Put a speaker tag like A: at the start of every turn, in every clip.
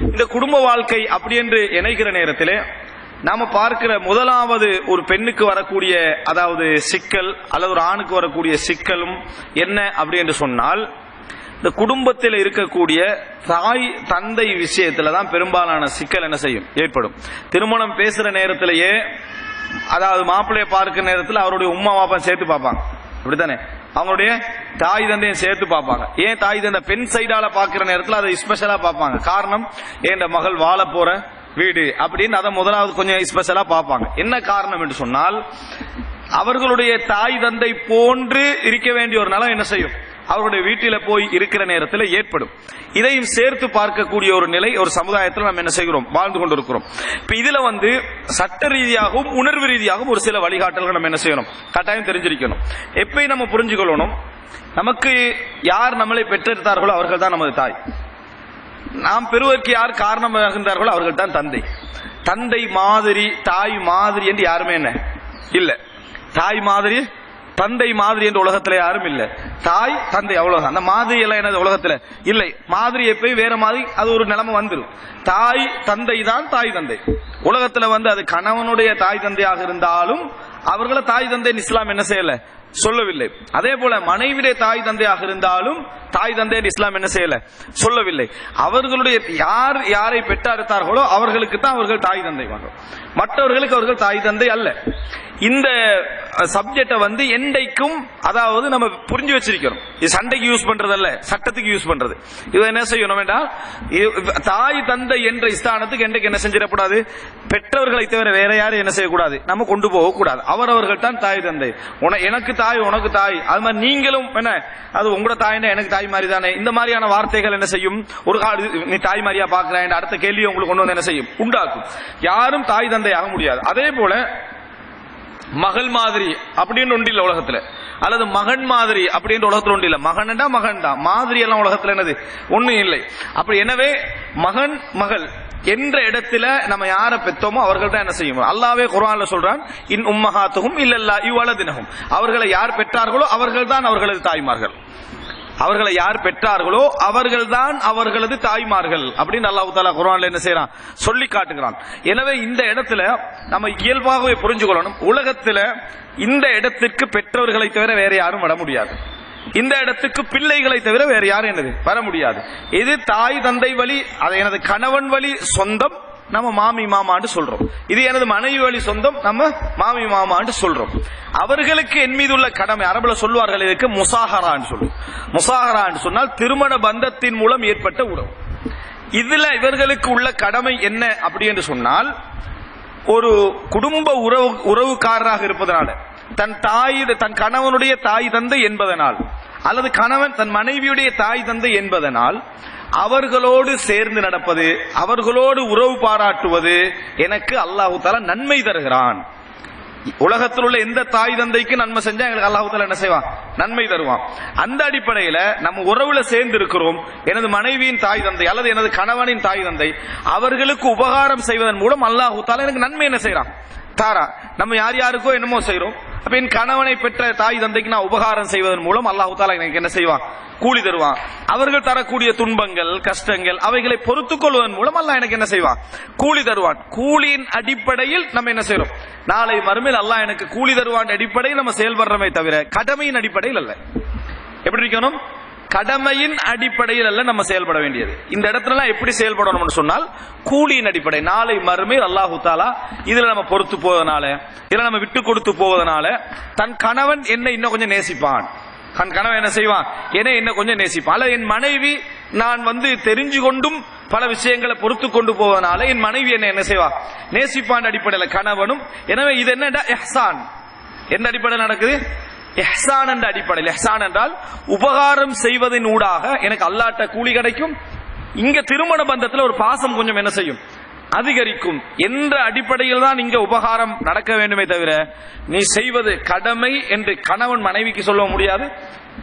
A: இந்த குடும்ப வாழ்க்கை அப்படி என்று இணைகிற நேரத்திலே நாம பார்க்கிற முதலாவது ஒரு பெண்ணுக்கு வரக்கூடிய அதாவது சிக்கல் அல்லது ஒரு ஆணுக்கு வரக்கூடிய சிக்கலும் என்ன அப்படி என்று சொன்னால் இந்த குடும்பத்தில் இருக்கக்கூடிய தாய் தந்தை விஷயத்துல தான் பெரும்பாலான சிக்கல் என்ன செய்யும்? ஏற்படும். திருமணம் பேசுற நேரத்திலேயே அதாவது மாப்பிள்ளைய பார்க்கிற நேரத்தில் அவருடைய உம்மா பாப்பா சேர்த்து பார்ப்பாங்க. அப்படித்தானே? அவங்களுடைய தாய் தந்தையும் சேர்த்து பார்ப்பாங்க. ஏன் தாய் தந்தை பெண் சைடால பாக்குற நேரத்தில் அதை ஸ்பெஷலா பார்ப்பாங்க. காரணம் ஏன் மகள் வாழ போற வீடு அப்படின்னு அதை முதலாவது கொஞ்சம் ஸ்பெஷலா பார்ப்பாங்க. என்ன காரணம் என்று சொன்னால் அவர்களுடைய தாய் தந்தை போன்று இருக்க வேண்டிய ஒரு நலம் என்ன செய்யும்? அவருடைய வீட்டில போய் இருக்கிற நேரத்தில் ஏற்படும். இதையும் சேர்த்து பார்க்கக்கூடிய ஒரு நிலை ஒரு சமுதாயத்தில் நம்ம என்ன செய்கிறோம்? வாழ்ந்து கொண்டிருக்கிறோம். இப்ப இதுல வந்து சட்ட ரீதியாகவும் உணர்வு ரீதியாகவும் ஒரு சில வழிகாட்டல்கள் நம்ம என்ன செய்யணும்? கட்டாயம் தெரிஞ்சிருக்கணும். எப்பயும் நம்ம புரிஞ்சுக்கொள்ளணும்? நமக்கு யார் நம்மளை பெற்றெடுத்தார்களோ அவர்கள் தான் நமது தாய். நாம் பெறுவதற்கு யார் காரணமாகின்றார்களோ அவர்கள் தான் தந்தை. தந்தை மாதிரி தாய் மாதிரி என்று யாருமே என்ன? இல்ல. தாய் மாதிரி தந்தை மாதிரி என்ற உலகத்துல யாரும் இல்ல. தாய் தந்தை அவ்வளவுதான். அந்த மாதிரி எல்லாம் எனது உலகத்துல? இல்லை. மாதிரி எப்பயும் வேற மாதிரி அது ஒரு நிலைமை வந்துடும் தாய் தந்தை தான் தாய் தந்தை. உலகத்துல வந்து அது கணவனுடைய தாய் தந்தையாக இருந்தாலும் அவர்களை தாய் தந்தை இஸ்லாம் என்ன செய்யல? சொல்லவில்லை. அதே போல மனைவிடைய தாய் தந்தையாக இருந்தாலும் தாய் தந்தை இஸ்லாம் என்ன செய்யல? சொல்லவில்லை. அவர்களுடைய யார் யாரை பெற்றெடுத்தார்களோ அவர்களுக்கு தான் அவர்கள் தாய் தந்தை வாங்க. மற்றவர்களுக்கு அவர்கள் தாய் தந்தை அல்ல. இந்த சப்ஜெக்டை வந்து எண்டைக்கும் அதாவது நம்ம புரிஞ்சு வச்சிருக்கிறோம். இது சண்டைக்கு யூஸ் பண்றது அல்ல சட்டத்துக்கு யூஸ் பண்றது. இது என்ன செய்யணும் வேண்டாம் தாய் தந்தை என்ற ஸ்தானத்துக்கு என்றைக்கு என்ன செஞ்சிடக்கூடாது? பெற்றவர்களை தவிர வேற யாரும் என்ன செய்யக்கூடாது? நம்ம கொண்டு போக கூடாது அவரவர்கள் தான் தாய் தந்தை. உன எனக்கு தாய் உனக்கு தாய். அது மாதிரி நீங்களும் என்ன? அது உங்களோட தாய்னா எனக்கு தாய் மாதிரி தானே இந்த மாதிரியான வார்த்தைகள் என்ன செய்யும்? ஒரு காடு நீ தாய் மாதிரியா பாக்குறேன் அடுத்த கேள்வியை உங்களுக்கு கொண்டு வந்து என்ன செய்யும்? உண்டாக்கும். யாரும் தாய் தந்தை ஆக முடியாது. அதே போல மகள் மாதிரி அப்படின்னு ஒன்று இல்லை உலகத்துல. அல்லது மகன் மாதிரி அப்படின்ற உலகத்துல ஒன்று இல்லை. மகன்டா மகன்டா. மாதிரி எல்லாம் உலகத்துல என்னது? ஒன்றும் இல்லை. அப்படி எனவே மகன் மகள் என்ற இடத்துல நம்ம யார பெத்தோமோ அவர்கள் தான் என்ன செய்யும்? அல்லாவே குர்ஆன்ல சொல்றான் இன் உம்மஹாத்துஹும் இல்லல்லா இவ்வளதினஹும். அவர்களை யார் பெற்றார்களோ அவர்கள் தான் அவர்களது தாய்மார்கள். அவர்களை யார் பெற்றார்களோ அவர்கள்தான் அவர்களது தாய்மார்கள். அப்படின்னு அல்லாஹு தாலா குரான்ல என்ன செய்யறான் சொல்லி காட்டுகிறான். எனவே இந்த இடத்துல நம்ம இயல்பாகவே புரிஞ்சுக்கொள்ளணும். உலகத்துல இந்த இடத்திற்கு பெற்றவர்களை தவிர வேற யாரும் வர முடியாது. இந்த இடத்துக்கு பிள்ளைகளை தவிர வேற யாரும் என்னது? வர முடியாது. இது தாய் தந்தை வழி அது எனது கணவன் வழி சொந்தம் நம்ம மாமி மாமான்னு சொல்றோம். இது எனது மனைவி வழி சொந்தம் நம்ம மாமி மாமான்னு சொல்றோம். அவர்களுக்கு என் மீது உள்ள கடமை அரபுல சொல்வார்கள் இதுக்கு முசாஹரான்னு சொல்லுவோம். முசாஹரான்னு சொன்னால் திருமண பந்தத்தின் மூலம் ஏற்பட்ட உறவு. இதுல இவர்களுக்கு உள்ள கடமை என்ன அப்படி என்று சொன்னால் ஒரு குடும்ப உறவு உறவுக்காரராக இருப்பதனால தன் தாய் தன் கணவனுடைய தாய் தந்தை என்பதனால் அல்லது கணவன் தன் மனைவியுடைய தாய் தந்தை என்பதனால் அவர்களோடு சேர்ந்து நடப்பது அவர்களோடு உறவு பாராட்டுவது எனக்கு அல்லாஹு தாலா நன்மை தருகிறான். உலகத்தில் உள்ள எந்த தாய் தந்தைக்கு நன்மை செஞ்சா எங்களுக்கு அல்லாஹு தாலா என்ன செய்வான்? நன்மை தருவான். அந்த அடிப்படையில நம்ம உறவுல சேர்ந்து இருக்கிறோம் எனது மனைவியின் தாய் தந்தை அல்லது எனது கணவனின் தாய் தந்தை அவர்களுக்கு உபகாரம் செய்வதன் மூலம் அல்லாஹு தாலா எனக்கு நன்மை என்ன செய்யறான் தாரா நம்ம யார் யாருக்கோ என்னமோ செய்யறோம் அப்ப என் கணவனை பெற்ற தாய் தந்தைக்கு நான் உபகாரம் செய்வதன் மூலம் அல்லாஹு தாலா எனக்கு என்ன செய்வான்? கூலி தருவான். அவர்கள் தரக்கூடிய துன்பங்கள் கஷ்டங்கள் அவைகளை பொறுத்துக் கொள்வதன் மூலம் அல்லாஹ் எனக்கு என்ன செய்வான்? கூலி தருவான். கூலியின் அடிப்படையில் நம்ம என்ன செய்யறோம்? நாளை மறுமையில் அல்லாஹ் எனக்கு கூலி தருவான் அடிப்படையில் நம்ம செயல்படுறமே தவிர கடமையின் அடிப்படையில் அல்ல. எப்படி இருக்கணும்? கடமையின் அடிப்படையில் அல்ல நம்ம செயல்பட வேண்டியது. இந்த இடத்துல எப்படி செயல்படணும்னு சொன்னால் கூலியின் அடிப்படை. நாளை மறுமை அல்லாஹு தாலா இதுல நம்ம பொறுத்து போவதனால இதுல நம்ம விட்டு கொடுத்து போவதனால தன் கணவன் என்னை இன்னும் கொஞ்சம் நேசிப்பான். தன் கணவன் என்ன செய்வான்? என்னை என்ன கொஞ்சம் நேசிப்பான். அல்ல என் மனைவி நான் வந்து தெரிஞ்சு கொண்டும் பல விஷயங்களை பொறுத்து கொண்டு போவதனால என் மனைவி என்ன என்ன செய்வா? நேசிப்பான் அடிப்படையில் கணவனும். எனவே இது என்னடா? எஹ்சான் என்ன அடிப்படையில் நடக்குது? எஹ்சான் என்ற அடிப்படையில். எஹ்சான் என்றால் உபகாரம் செய்வதன் ஊடாக எனக்கு அல்லாட்ட கூலி கிடைக்கும். இங்க திருமண பந்தத்துல ஒரு பாசம் கொஞ்சம் என்ன செய்யும்? அதிகரிக்கும் என்ற அடிப்படையில் தான் இங்க உபகாரம் நடக்க வேண்டுமே தவிர நீ செய்வது கடமை என்று கணவன் மனைவிக்கு சொல்ல முடியாது.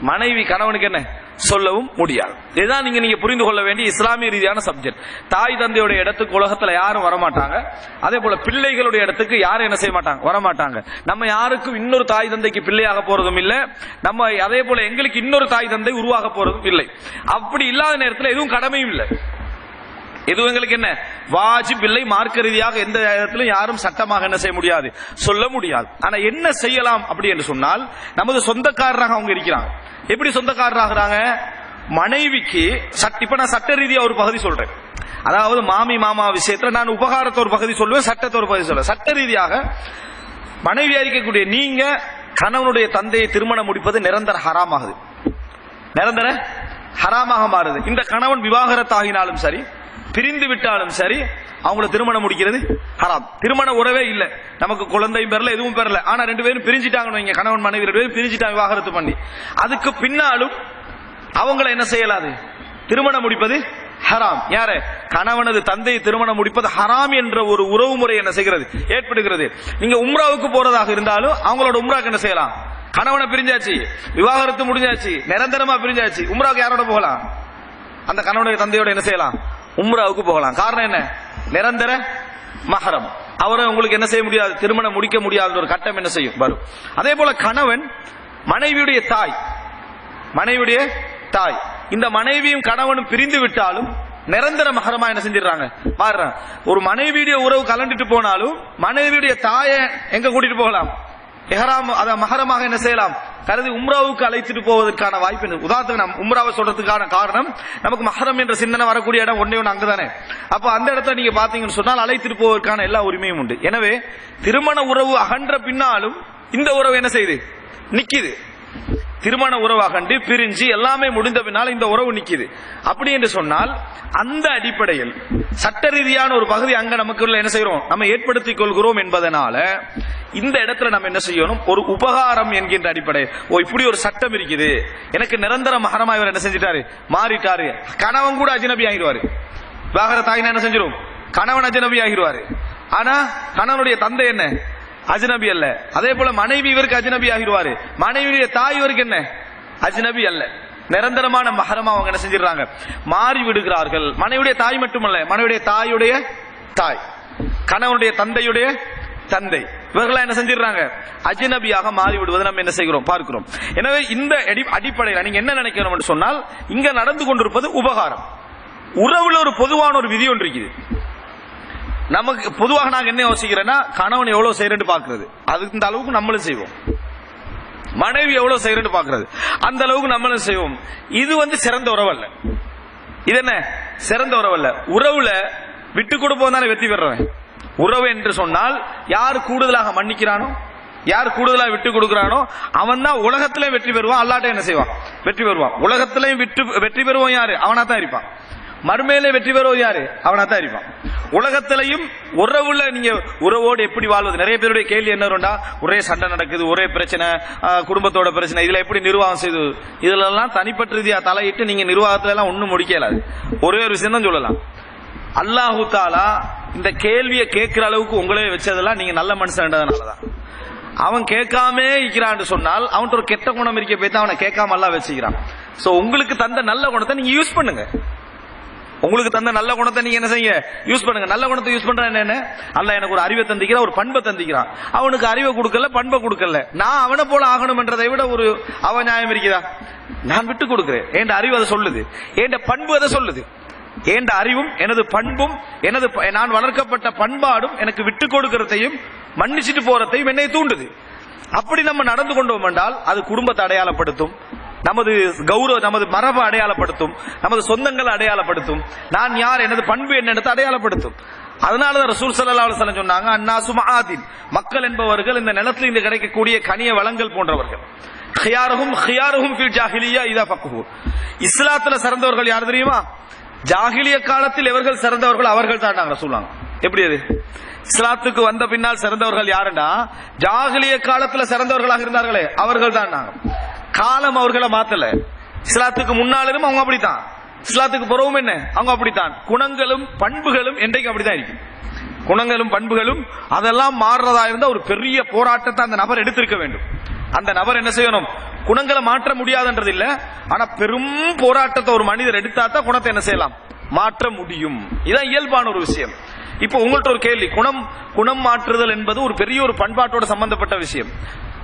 A: மனைவி கணவனுக்கு என்ன? சொல்லவும் முடியாது. இதுதான் நீங்க நீங்க புரிந்து கொள்ள வேண்டிய இஸ்லாமிய ரீதியான சப்ஜெக்ட் தாய் தந்தையுடைய இடத்துக்கு உலகத்துல யாரும் வரமாட்டாங்க. அதே போல பிள்ளைகளுடைய இடத்துக்கு யாரும் என்ன செய்ய மாட்டாங்க? வரமாட்டாங்க. நம்ம யாருக்கும் இன்னொரு தாய் தந்தைக்கு பிள்ளையாக போறதும் இல்லை. நம்ம அதே போல எங்களுக்கு இன்னொரு தாய் தந்தை உருவாக போறதும் இல்லை. அப்படி இல்லாத நேரத்தில் எதுவும் கடமையும் இல்லை. எதுவும் எங்களுக்கு என்ன? வாஜிப் இல்லை மார்க்க ரீதியாக எந்த இடத்திலும் யாரும் சட்டமாக என்ன செய்ய முடியாது. சொல்ல முடியாது. ஆனா என்ன செய்யலாம் அப்படி என்று சொன்னால் நமது சொந்தக்காரராக அவங்க இருக்கிறாங்க. எப்படி சொந்தக்காரராகிறாங்க? மனைவிக்கு சட் இப்ப நான் சட்ட ரீதியா ஒரு பகுதி சொல்றேன். அதாவது மாமி மாமா விஷயத்துல நான் உபகாரத்தை ஒரு பகுதி சொல்லுவேன் சட்டத்தை ஒரு பகுதி சொல்லுவேன். சட்ட ரீதியாக மனைவியா இருக்கக்கூடிய நீங்க கணவனுடைய தந்தையை திருமணம் முடிப்பது நிரந்தர ஹராமாகுது. நிரந்தர ஹராமாக மாறுது. இந்த கணவன் விவாகரத்தாகினாலும் சரி பிரிந்து விட்டாலும் சரி அவங்கள திருமணம் முடிக்கிறது ஹராம். திருமண உறவே இல்ல. நமக்கு குழந்தையும் பெறல எதுவும் பெறல. ஆனா ரெண்டு பேரும் பிரிஞ்சிட்டாங்கன்னு வைங்க கணவன் மனைவி ரெண்டு பேரும் பிரிஞ்சிட்டாங்க விவாகரத்து பண்ணி. அதுக்கு பின்னாலும் அவங்கள என்ன செய்யலாது? திருமணம் முடிப்பது ஹராம். யாரு? கணவனது தந்தையை திருமணம் முடிப்பது ஹராம் என்ற ஒரு உறவு முறை என்ன செய்கிறது? ஏற்படுகிறது. நீங்க உம்ராவுக்கு போறதாக இருந்தாலும் அவங்களோட உம்ராக்கு என்ன செய்யலாம்? கணவனை பிரிஞ்சாச்சு. விவாகரத்து முடிஞ்சாச்சு. நிரந்தரமா பிரிஞ்சாச்சு. உம்ராவுக்கு யாரோட போகலாம்? அந்த கணவனுடைய தந்தையோட என்ன செய்யலாம்? உம்ராவுக்கு போகலாம். காரணம் என்ன? நிரந்தர மஹரம். அவரை உங்களுக்கு என்ன செய்ய முடியாது? திருமணம் முடிக்க முடியாத ஒரு கட்டம் என்ன செய்யும்? வரும். அதே போல கணவன் மனைவியுடைய தாய். மனைவியுடைய தாய். இந்த மனைவியும் கணவனும் பிரிந்து விட்டாலும் நிரந்தர மகரமா என்ன செஞ்சிடறாங்க? மாறுறாங்க. ஒரு மனைவியுடைய உறவு கலந்துட்டு போனாலும் மனைவியுடைய தாயை எங்க கூட்டிட்டு போகலாம்? எஹராம் அத மகரமாக என்ன செய்யலாம்? கருதி உம்ராவுக்கு அழைத்துட்டு போவதற்கான வாய்ப்பு உதாரணத்துக்கு நாம் உம்ராவை சொல்றதுக்கான காரணம் நமக்கு மஹரம் என்ற சிந்தனை வரக்கூடிய இடம் ஒன்னே ஒன்று அங்கதானே. அப்போ அந்த இடத்துல நீங்க பாத்தீங்கன்னு சொன்னால் அழைத்துட்டு போவதற்கான எல்லா உரிமையும் உண்டு. எனவே திருமண உறவு அகன்ற பின்னாலும் இந்த உறவு என்ன செய்யுது? நிக்குது. திருமண உறவாகண்டு பிரிஞ்சு எல்லாமே முடிந்த பின்னால் இந்த உறவு நிக்குது. அப்படி என்று சொன்னால் அந்த அடிப்படையில் சட்ட ரீதியான ஒரு பகுதி அங்க நமக்கு என்ன செய்யறோம் நம்ம ஏற்படுத்திக் கொள்கிறோம் என்பதனால இந்த இடத்துல நம்ம என்ன செய்யணும்? ஒரு உபகாரம் என்கின்ற அடிப்படை ஓ இப்படி ஒரு சட்டம் இருக்குது. எனக்கு நிரந்தர மகரமா இவர் என்ன செஞ்சிட்டாரு? மாறிட்டாரு. கணவன் கூட அஜினபி ஆகிடுவாரு. விவாகர தாயினா என்ன செஞ்சிடும் கணவன் அஜினபி ஆகிடுவாரு. ஆனா கணவனுடைய தந்தை என்ன? அஜ்நபி அல்ல. அதே போல மனைவி இவருக்கு அஜ்னபி ஆகிடுவாரு. மனைவியுடைய தாய் இவருக்கு என்ன? அஜ்னபி அல்ல. நிரந்தரமான மகரமா அவங்க என்ன செஞ்சிடறாங்க? மாறி விடுகிறார்கள். மனைவியுடைய தாய் மட்டுமல்ல மனைவியுடைய தாயுடைய தாய் கணவனுடைய தந்தையுடைய தந்தை. இவர்களா என்ன செஞ்சிடறாங்க? அஜினபியாக மாறி விடுவதை நம்ம என்ன செய்கிறோம்? பார்க்கிறோம். எனவே இந்த அடி- அடிப்படையில் நீங்க என்ன நினைக்கணும் சொன்னால் இங்க நடந்து கொண்டிருப்பது உபகாரம். உறவுல ஒரு பொதுவான ஒரு விதி ஒன்று இருக்குது. நமக்கு பொதுவாக நாங்க என்ன யோசிக்கிறேன்னா கணவன் எவ்வளவு செய்யறேன்னு பாக்குறது அதுக்கு இந்த அளவுக்கு நம்மளும் செய்வோம். மனைவி எவ்வளவு செய்யறேன்னு பாக்குறது அந்த அளவுக்கு நம்மளும் செய்வோம். இது வந்து சிறந்த உறவு அல்ல இது என்ன? சிறந்த உறவு அல்ல உறவுல விட்டு கொடுப்போம் தானே வெற்றி பெறவன் உறவு என்று சொன்னால் யார் கூடுதலாக மன்னிக்கிறானோ யார் கூடுதலாக விட்டு கொடுக்கிறானோ அவன் தான் உலகத்திலே வெற்றி பெறுவான். அல்லாட்ட என்ன செய்வான்? வெற்றி பெறுவான். உலகத்திலையும் விட்டு வெற்றி பெறுவோம் யாரு? அவனா தான் இருப்பான். மறுமையிலே வெற்றி பெறுவோம் யாரு? அவனா தான் இருப்பான். உலகத்திலையும் உறவுல நீங்க உறவோடு எப்படி வாழ்வது? நிறைய பேருடைய கேள்வி என்ன வரும்டா? ஒரே சண்டை நடக்குது ஒரே பிரச்சனை குடும்பத்தோட பிரச்சனை இதுல எப்படி நிர்வாகம் செய்து? இதுல எல்லாம் தனிப்பட்ட ரீதியா தலையிட்டு நீங்க நிர்வாகத்துல எல்லாம் ஒண்ணும் முடிக்கலாது ஒரே ஒரு விஷயம் தான் சொல்லலாம். அல்லாஹு தாலா இந்த கேள்வியை கேட்கிற அளவுக்கு உங்களே வச்சதெல்லாம் நீங்க நல்ல மனுஷன்றதுனாலதான் அவன் கேட்காமே இருக்கிறான்னு சொன்னால் அவன்கிட்ட ஒரு கெட்ட குணம் இருக்க போய் தான் அவனை கேட்காம எல்லாம் வச்சுக்கிறான். சோ உங்களுக்கு தந்த நல்ல குணத்தை நீங்க யூஸ் பண்ணுங்க. உங்களுக்கு தந்த நல்ல குணத்தை நீங்க என்ன செய்யுங்க? யூஸ் பண்ணுங்க. நல்ல குணத்தை யூஸ் பண்றேன் என்ன அல்ல எனக்கு ஒரு அறிவை தந்திக்கிறான் ஒரு பண்பை தந்திக்கிறான். அவனுக்கு அறிவை கொடுக்கல பண்பை கொடுக்கல. நான் அவனை போல ஆகணும்ன்றதை விட ஒரு அவநியாயம் இருக்குதா நான் விட்டு கொடுக்கிறேன். என் அறிவு அதை சொல்லுது. என் பண்பு அதை சொல்லுது. என் அறிவும் எனது பண்பும் எனது ப- நான் வளர்க்கப்பட்ட பண்பாடும் எனக்கு விட்டு கொடுக்கறதையும் மன்னிச்சிட்டு போறதையும் என்னை தூண்டுது. அப்படி நம்ம நடந்து கொண்டோம் என்றால் அது குடும்பத்தை அடையாளப்படுத்தும். நமது கௌரவ நமது மரபை அடையாளப்படுத்தும் நமது சொந்தங்களை அடையாளப்படுத்தும். நான் யார் எனது பண்பு என்னென்னத்தை அடையாளப்படுத்தும். அதனாலதான் ரசூல் சல்லா அலுவலம் சொன்னாங்க அண்ணா சுமாதின் மக்கள் என்பவர்கள் இந்த நிலத்தில் இன்று கிடைக்கக்கூடிய கனிய வளங்கள் போன்றவர்கள். ஹியாரஹும் ஹியாரஹும் ஃபில் ஜாஹிலியா இதா பக்குவோ இஸ்லாத்துல சிறந்தவர்கள் யார் தெரியுமா? ஜாகிலிய காலத்தில் எவர்கள் சிறந்தவர்கள் அவர்கள் தான் சொல்லுவாங்க. எப்படி அது? இஸ்லாத்துக்கு வந்த பின்னால் சிறந்தவர்கள் யாருன்னா ஜாகிலிய காலத்துல சிறந்தவர்களாக இருந்தார்களே அவர்கள் தான் நாங்க. காலம் அவர்களை மாத்தல. இஸ்லாத்துக்கு முன்னாலும் அவங்க அப்படித்தான். இஸ்லாத்துக்கு புறவும் என்ன? அவங்க அப்படித்தான். குணங்களும் பண்புகளும் என்றைக்கு அப்படித்தான் இருக்கும். குணங்களும் பண்புகளும் அதெல்லாம் மாறுறதா இருந்தா ஒரு பெரிய போராட்டத்தை அந்த நபர் எடுத்திருக்க வேண்டும். அந்த நபர் என்ன செய்யணும்? குணங்களை மாற்ற முடியாதுன்றது இல்ல. ஆனா பெரும் போராட்டத்தை ஒரு மனிதர் எடுத்தா தான் குணத்தை என்ன செய்யலாம்? மாற்ற முடியும். இதான் இயல்பான ஒரு விஷயம். இப்போ உங்கள்கிட்ட ஒரு கேள்வி. குணம் குணம் மாற்றுதல் என்பது ஒரு பெரிய ஒரு பண்பாட்டோட சம்பந்தப்பட்ட விஷயம்.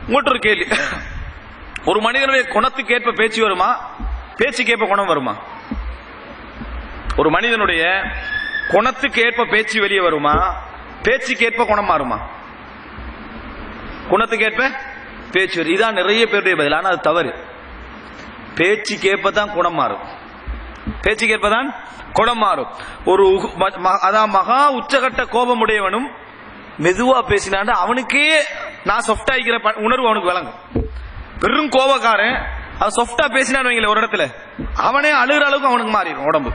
A: உங்கள்கிட்ட ஒரு கேள்வி. ஒரு மனிதனுடைய குணத்துக்கு ஏற்ப பேச்சு வருமா? பேச்சுக்கு ஏற்ப குணம் வருமா? ஒரு மனிதனுடைய குணத்துக்கு ஏற்ப பேச்சு வெளியே வருமா? பேச்சுக்கு ஏற்ப குணம் மாறுமா? குணத்துக்கு ஏற்ப பேச்சு வரும். இதான் நிறைய பேருடைய பதில். ஆனால் அது தவறு. பேச்சுக்கு ஏற்ப தான் குணம் மாறும். பேச்சுக்கு ஏற்ப தான் குணம் மாறும். ஒரு ம- ம- அதான் மகா உச்சகட்ட கோபமுடையவனும் மெதுவா பேசினாண்டா அவனுக்கே நான் சொஃப்ட் ஆகிக்கிற ப- உணர்வு அவனுக்கு விளங்கும். வெறும் கோபக்காரன். அவன் சொஃப்டா பேசினான்னு வைங்களேன் ஒரு இடத்துல. அவனே அழுகிற அளவுக்கு அவனுக்கு மாறிடும் உடம்பு.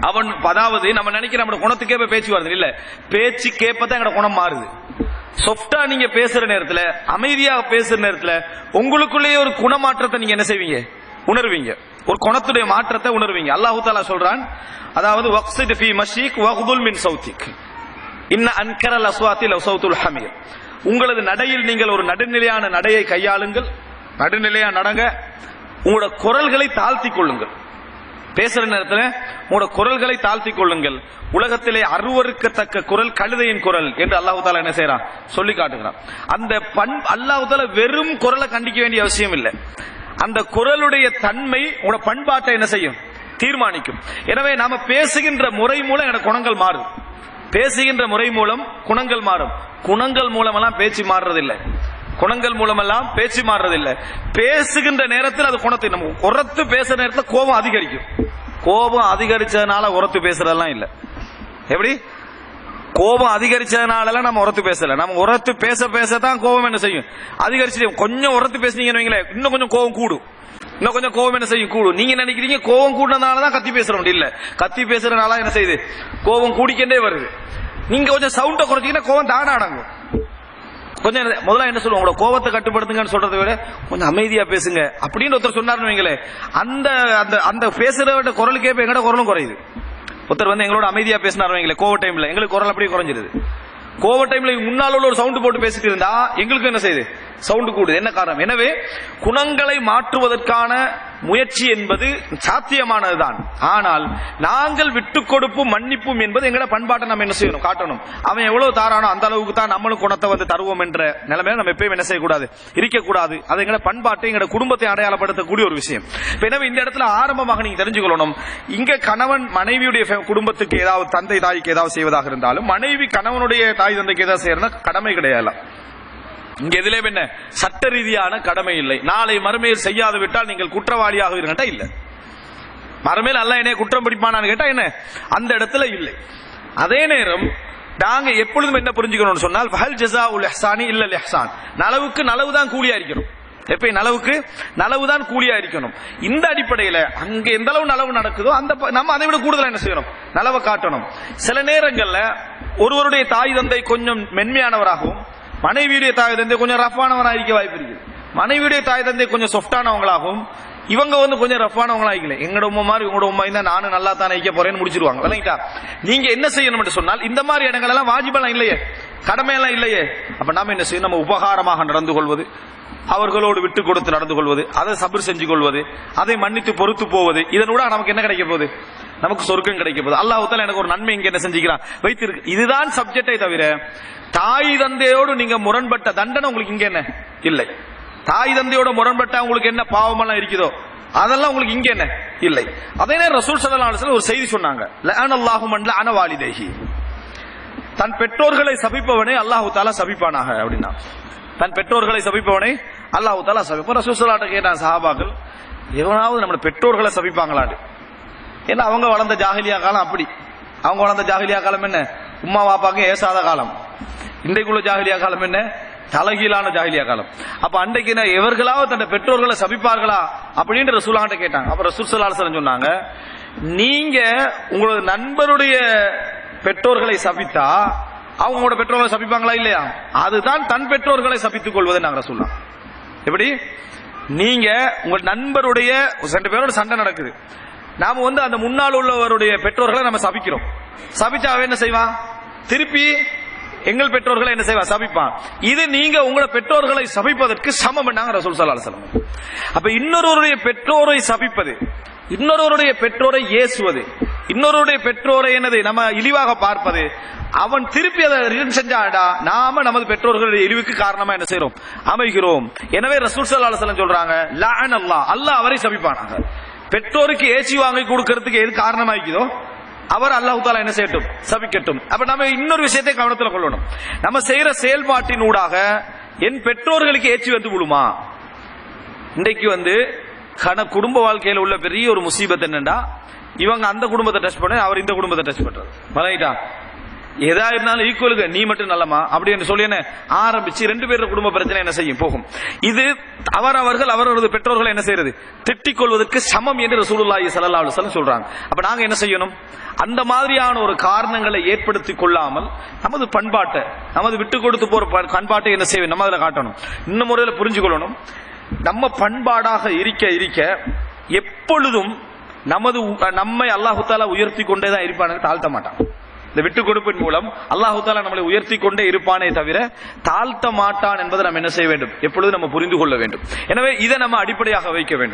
A: அவன் அதாவது நம்ம நினைக்கிற நம்ம குணத்துக்கேப்ப பேச்சு வருது. இல்ல பேச்சு கேப்பதான் எங்களோட குணம் மாறுது. சொஃப்டா நீங்க பேசுற நேரத்துல அமைதியாக பேசுற நேரத்துல உங்களுக்குள்ளேயே ஒரு குணமாற்றத்தை நீங்க என்ன செய்வீங்க? உணர்வீங்க. ஒரு குணத்துடைய மாற்றத்தை உணர்வீங்க. அல்லாஹு தாலா சொல்றான் அதாவது வக்சிட் ஃபி மஷீக் வஹ்துல் மின் சௌத்திக் இன்ன அன்கரல் அஸ்வாத்தில் சௌத்துல் ஹமீர். உங்களது நடையில் நீங்கள் ஒரு நடுநிலையான நடையை கையாளுங்கள். நடுநிலையா நடங்க. உங்களோட குரல்களை தாழ்த்திக் கொள்ளுங்கள். பேசுற நேரத்தில் உங்களோட குரல்களை தாழ்த்திக் கொள்ளுங்கள். உலகத்திலே அருவருக்கத்தக்க குரல் கழுதையின் குரல் என்று அல்லாஹு தாலா என்ன செய்யறான் சொல்லி காட்டுகிறான். அந்த பண் அல்லாஹு தாலா வெறும் குரலை கண்டிக்க வேண்டிய அவசியம் இல்லை. அந்த குரலுடைய தன்மை உங்களோட பண்பாட்டை என்ன செய்யும்? தீர்மானிக்கும். எனவே நாம பேசுகின்ற முறை மூலம் என குணங்கள் மாறும். பேசுகின்ற முறை மூலம் குணங்கள் மாறும். குணங்கள் மூலமெல்லாம் பேச்சு மாறுறதில்லை. குணங்கள் மூலமெல்லாம் பேச்சு மாறுறதில்லை. பேசுகின்ற நேரத்தில் அது குணத்தை நம்ம உரத்து பேசுற நேரத்தில் கோபம் அதிகரிக்கும். கோபம் அதிகரிச்சதுனால உரத்து பேசுறதெல்லாம் இல்லை. எப்படி? கோபம் அதிகரிச்சதுனாலலாம் நம்ம உரத்து பேசல. நம்ம உரத்து பேச பேச தான் கோபம் என்ன செய்யும்? அதிகரிச்சு கொஞ்சம் உரத்து பேசுனீங்கன்னு வைங்களேன் இன்னும் கொஞ்சம் கோபம் கூடும். இன்னும் கொஞ்சம் கோபம் என்ன செய்யும்? கூடும். நீங்க நினைக்கிறீங்க கோபம் கூடினதுனால தான் கத்தி பேசுறோம் இல்ல. கத்தி பேசுறதுனால என்ன செய்யுது? கோபம் கூடிக்கிட்டே வருது. நீங்க கொஞ்சம் சவுண்டை குறைச்சிங்கன்னா கோபம் தானே அடங்கும். கொஞ்சம் என்ன- முதல்ல என்ன சொல்லுவோம்? உங்களோட கோபத்தை கட்டுப்படுத்துங்கன்னு சொல்றதை விட கொஞ்சம் அமைதியா பேசுங்க. அப்படின்னு ஒருத்தர் சொன்னார்னு வைங்களேன் அந்த அந்த அந்த பேசுறவட குரலுக்கே இப்ப எங்கட குரலும் குறையுது. ஒருத்தர் வந்து எங்களோட அமைதியா பேசினார் வைங்களேன் கோவ டைம்ல எங்களுக்கு குரல் அப்படியே குறைஞ்சிருது. கோவ டைம்ல முன்னால் உள்ள ஒரு சவுண்ட் போட்டு பேசிட்டு இருந்தா எங்களுக்கு என்ன செய்யுது? சவுண்ட் கூடுது. என்ன காரணம்? எனவே குணங்களை மாற்றுவதற்கான முயற்சி என்பது சாத்தியமானதுதான். ஆனால் நாங்கள் விட்டு கொடுப்பும் மன்னிப்பும் என்பது எங்களோட பண்பாட்டை நம்ம என்ன செய்யணும் காட்டணும். அவன் எவ்வளவு தாரானோ அந்த அளவுக்கு தான் நம்மளும் குணத்தை வந்து தருவோம் என்ற நிலைமையில நம்ம எப்பயும் என்ன செய்யக்கூடாது? இருக்கக்கூடாது. அது எங்களோட பண்பாட்டை எங்களோட குடும்பத்தை அடையாளப்படுத்தக்கூடிய ஒரு விஷயம். எனவே இந்த இடத்துல ஆரம்பமாக நீங்க தெரிஞ்சுக்கொள்ளணும். இங்க கணவன் மனைவியுடைய ஃபே- குடும்பத்துக்கு ஏதாவது தந்தை தாய்க்கு ஏதாவது செய்வதாக இருந்தாலும் மனைவி கணவனுடைய தாய் தந்தைக்கு ஏதாவது செய்யறதுனா கடமை கிடையாது. இங்க எதிலே என்ன? சட்ட ரீதியான கடமை இல்லை. நாளை மறுமையில் செய்யாது விட்டால் நீங்கள் குற்றவாளியாக இருக்கட்டா இல்ல? மறுமையில் அல்ல என்ன குற்றம் பிடிப்பானான்னு கேட்டா என்ன? அந்த இடத்துல இல்லை. அதே நேரம் நாங்க எப்பொழுதும் என்ன புரிஞ்சுக்கணும்னு சொன்னால் ஃபஹல் ஜசா உல் எஹ்சானி இல்ல இஹ்சான். நலவுக்கு நலவு தான் கூலியா இருக்கணும். எப்ப? நலவுக்கு நலவு தான் கூலியா இருக்கணும். இந்த அடிப்படையில அங்க எந்த அளவு நலவு நடக்குதோ அந்த ப- நம்ம அதை விட கூடுதலா என்ன செய்யணும்? நலவை காட்டணும். சில நேரங்கள்ல ஒருவருடைய தாய் தந்தை கொஞ்சம் மென்மையானவராகவும் மனைவியுடைய தாய் தந்தை கொஞ்சம் ரஃபானவனாக இருக்க வாய்ப்பு இருக்குது. மனைவியுடைய தாய் தந்தை கொஞ்சம் சொஃப்டானவங்களாகவும் இவங்க வந்து கொஞ்சம் ரஃபானவங்களா இருக்கல எங்களோட உமா மாதிரி உங்களோட உமா இருந்தா நானும் நல்லா தானே வைக்க போறேன்னு முடிச்சிருவாங்க. விளங்கிட்டா? நீங்க என்ன செய்யணும் சொன்னால் இந்த மாதிரி இடங்கள் எல்லாம் வாஜிபெல்லாம் இல்லையே. கடமையெல்லாம் இல்லையே. அப்ப நாம என்ன செய்யணும்? நம்ம உபகாரமாக நடந்து கொள்வது அவர்களோடு விட்டு கொடுத்து நடந்து கொள்வது அதை சபர் செஞ்சு கொள்வது அதை மன்னித்து பொறுத்து போவது இதனூட நமக்கு என்ன கிடைக்க போகுது? நமக்கு சொர்க்கம் கிடைக்க போகுது. அல்லாஹால எனக்கு ஒரு நன்மை இங்க என்ன செஞ்சுக்கிறான். வைத்திருக்கு இதுதான் சப்ஜெக்டை தவிர தாய் தந்தையோடு நீங்க முரண்பட்ட தண்டனை உங்களுக்கு இங்க என்ன? இல்லை. தாய் தந்தையோட முரண்பட்ட உங்களுக்கு என்ன பாவமெல்லாம் இருக்குதோ? அதெல்லாம் உங்களுக்கு இங்க என்ன? இல்லை. அதே நேரம் ரசூல் ஸல்லல்லாஹு ஒரு செய்தி சொன்னாங்க. லஅனல்லாஹு தன் பெற்றோர்களை சபிப்பவனே அல்லாஹு தாலா சபிப்பானாக அப்படின்னா. தன் பெற்றோர்களை சபிப்பவனே அல்லாஹு தாலா சபிப்பான். ரசூசலாட்ட கேட்டான் சஹாபாக்கள் எவனாவது நம்ம பெற்றோர்களை சபிப்பாங்களான்னு ஏன்னா அவங்க வளர்ந்த ஜாகிலியா காலம் அப்படி. அவங்க வளர்ந்த ஜாகிலியா காலம் என்ன? உம்மா வாப்பாக்கு ஏசாத காலம். இன்றைக்குள்ள ஜாகிலியா காலம் என்ன? தலகீழான ஜாகிலியா காலம். அப்ப அன்றைக்கு என்ன எவர்களாவது தன் பெற்றோர்களை சபிப்பார்களா? அப்படின்னு ரசூலாண்ட கேட்டாங்க. அப்ப ரசூல் சலாசலம் சொன்னாங்க நீங்க உங்களோட நண்பருடைய பெற்றோர்களை சபித்தா அவங்க உங்களோட பெற்றோர்களை சபிப்பாங்களா இல்லையா? அதுதான் தன் பெற்றோர்களை சபித்துக் கொள்வது நாங்க சொல்லலாம் எப்படி? நீங்க உங்க நண்பருடைய ரெண்டு பேரோட சண்டை நடக்குது. நாம வந்து அந்த முன்னால் உள்ளவருடைய பெற்றோர்களை நம்ம சபிக்கிறோம். சபிச்சா அவன் என்ன செய்வான் திருப்பி எங்கள் பெற்றோர்களை என்ன செய்வான் சபிப்பான். இது நீங்க உங்களோட பெற்றோர்களை சபிப்பதற்கு சமம் பண்ணாங்க ரசூல் சல்லா அலுவலம் அப்ப இன்னொருவருடைய பெற்றோரை சபிப்பது இன்னொருவருடைய பெற்றோரை ஏசுவது இன்னொருடைய பெற்றோரை என்னது நம்ம இழிவாக பார்ப்பது அவன் திருப்பி அதை ரிட்டர்ன் செஞ்சாடா நாம நமது பெற்றோர்களுடைய இழிவுக்கு காரணமா என்ன செய்யறோம் அமைகிறோம். எனவே ரசூல் சல்லா அலுவலம் சொல்றாங்க அல்லா அல்லாஹ் அவரை சபிப்பானாங்க பெற்றோருக்கு ஏசி வாங்கி கொடுக்கறதுக்கு எது காரணமாக்குதோ அவர் அல்லாஹு தாலா என்ன செய்யட்டும்? சபிக்கட்டும். அப்ப நம்ம இன்னொரு விஷயத்தை கவனத்துல கொள்ளணும். நம்ம செய்யற செயல்பாட்டினூடாக என் பெற்றோர்களுக்கு ஏச்சி வந்து விழுமா? இன்றைக்கு வந்து கன குடும்ப வாழ்க்கையில உள்ள பெரிய ஒரு முசீபத் என்னன்னா இவங்க அந்த குடும்பத்தை டச் பண்ண அவர் இந்த குடும்பத்தை டச் பண்றது மலையிட்டா எதா இருந்தாலும் ஈக்குவலுக்கு நீ மட்டும் நல்லமா அப்படி என்று சொல்லி என்ன ஆரம்பிச்சு ரெண்டு பேரோட குடும்ப பிரச்சனை என்ன செய்யும்? போகும். இது அவரவர்கள் அவரவரது பெற்றோர்கள் என்ன செய்யறது? திட்டிக் கொள்வதற்கு சமம் என்று ரசூலுல்லாஹி ஸல்லல்லாஹு அலைஹி சொல்றாங்க. அப்ப நாங்க என்ன செய்யணும்? அந்த மாதிரியான ஒரு காரணங்களை ஏற்படுத்திக் கொள்ளாமல் நமது பண்பாட்டை நமது விட்டு கொடுத்து போற பண்பாட்டை என்ன செய்வோம் நம்ம அதில் காட்டணும். இன்னும் முறையில் புரிஞ்சு கொள்ளணும் நம்ம பண்பாடாக இருக்க இருக்க எப்பொழுதும் நமது உ- நம்மை அல்லாஹு தாலா உயர்த்தி கொண்டே தான் இருப்பானே. தாழ்த்த மாட்டான். இந்த விட்டு கொடுப்பின் மூலம் அல்லாஹு தாலா நம்மளை உயர்த்தி கொண்டே இருப்பானே தவிர தாழ்த்த மாட்டான் என்பதை நம்ம என்ன செய்ய வேண்டும்? எப்பொழுது நம்ம புரிந்து கொள்ள வேண்டும். எனவே இதை நம்ம அடிப்படையாக வைக்க வேண்டும்.